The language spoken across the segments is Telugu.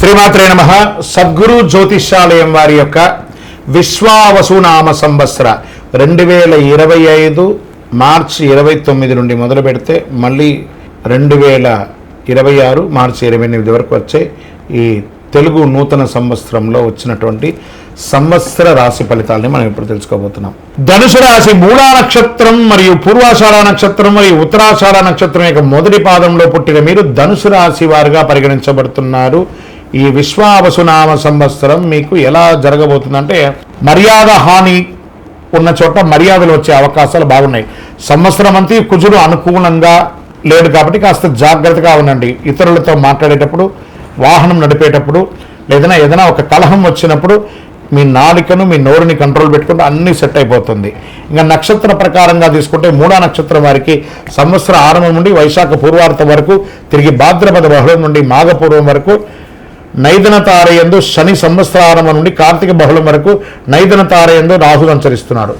శ్రీమాత్రే నమ. సద్గురు జ్యోతిష్యాలయం వారి యొక్క విశ్వావసునామ సంవత్సర రెండు వేల ఇరవై ఐదు మార్చి ఇరవై తొమ్మిది నుండి మొదలు పెడితే మళ్ళీ రెండు వేల ఇరవై ఆరు మార్చి ఇరవై ఎనిమిది వరకు వచ్చే ఈ తెలుగు నూతన సంవత్సరంలో వచ్చినటువంటి సంవత్సర రాశి ఫలితాలని మనం ఇప్పుడు తెలుసుకోబోతున్నాం. ధనుసు రాశి మూలా నక్షత్రం మరియు పూర్వాషాఢ నక్షత్రం మరియు ఉత్తరాషాఢ నక్షత్రం యొక్క మొదటి పాదంలో పుట్టిన మీరు ధనుసు రాశి వారుగా పరిగణించబడుతున్నారు. ఈ విశ్వావసునామ సంవత్సరం మీకు ఎలా జరగబోతుందంటే మర్యాద హాని ఉన్న చోట మర్యాదలు వచ్చే అవకాశాలు బాగున్నాయి. సంవత్సరం అంతా కుజుడు అనుకూలంగా లేడు కాబట్టి కాస్త జాగ్రత్తగా ఉండండి. ఇతరులతో మాట్లాడేటప్పుడు వాహనం నడిపేటప్పుడు లేదన్నా ఏదైనా ఒక కలహం వచ్చినప్పుడు మీ నాలికను మీ నోరుని కంట్రోల్ పెట్టుకుంటే అన్నీ సెట్ అయిపోతుంది. ఇంకా నక్షత్ర ప్రకారంగా తీసుకుంటే మూడా నక్షత్రం వారికి సంవత్సర ఆరంభం నుండి వైశాఖ పూర్వార్థం వరకు తిరిగి భాద్రపద బహుళం నుండి మాఘపూర్వం వరకు నైదన తారయందు శని సంవత్సరారంభం నుండి కార్తీక బహుళం వరకు నైదన తారయందు రాహు సంచరిస్తున్నాడు.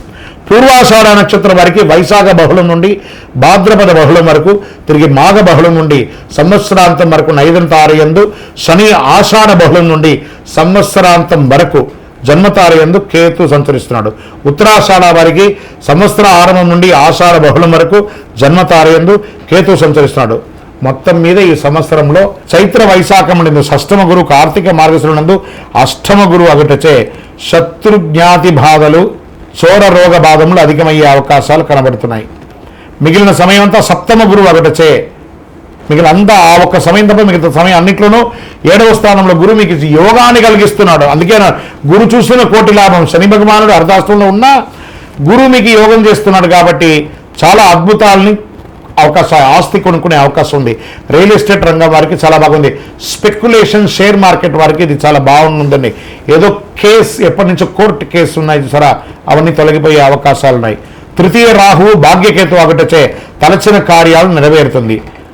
పూర్వాషాఢ నక్షత్రం వారికి వైశాఖ బహుళం నుండి భాద్రపద బహుళం వరకు తిరిగి మాఘ బహుళం నుండి సంవత్సరాంతం వరకు నైదన తారయందు శని ఆషాఢ బహుళం నుండి సంవత్సరాంతం వరకు జన్మతారయందు కేతు సంచరిస్తున్నాడు. ఉత్తరాషాఢ వారికి సంవత్సర ఆరంభం నుండి ఆషాఢ బహుళం వరకు జన్మతారయందు కేతు సంచరిస్తున్నాడు. మొత్తం మీద ఈ సంవత్సరంలో చైత్ర వైశాఖమునందు షష్టమ గురు కార్తీక మార్గశునందు అష్టమ గురు అగటచే శత్రుజ్ఞాతి బాధలు చోర రోగ బాధములు అధికమయ్యే అవకాశాలు కనబడుతున్నాయి. మిగిలిన సమయం అంతా సప్తమ గురువు అగటచే మిగిలిన అంతా ఆ ఒక్క సమయం తప్ప మిగతా సమయం అన్నిట్లోనూ ఏడవ స్థానంలో గురువు మీకు యోగాన్ని కలిగిస్తున్నాడు. అందుకే గురు చూసిన కోటి లాభం. శని భగవానుడు అర్ధాష్టంలో ఉన్నా గురువు మీకు యోగం చేస్తున్నాడు కాబట్టి చాలా అద్భుతాలని అవకాశం ఆస్తి కొనుక్కునే అవకాశం ఉంది. రియల్ ఎస్టేట్ రంగం వారికి చాలా బాగుంది. స్పెక్యులేషన్ షేర్ మార్కెట్ వారికి ఇది చాలా బాగుందండి. ఏదో కేసు ఎప్పటి నుంచో కోర్టు కేసు ఉన్నాయి చూసారా? అవన్నీ తొలగిపోయే అవకాశాలు ఉన్నాయి తృతీయ రాహువు భాగ్యకేతు ఒకటచే తలచిన కార్యాలు నెరవేరుతుంది.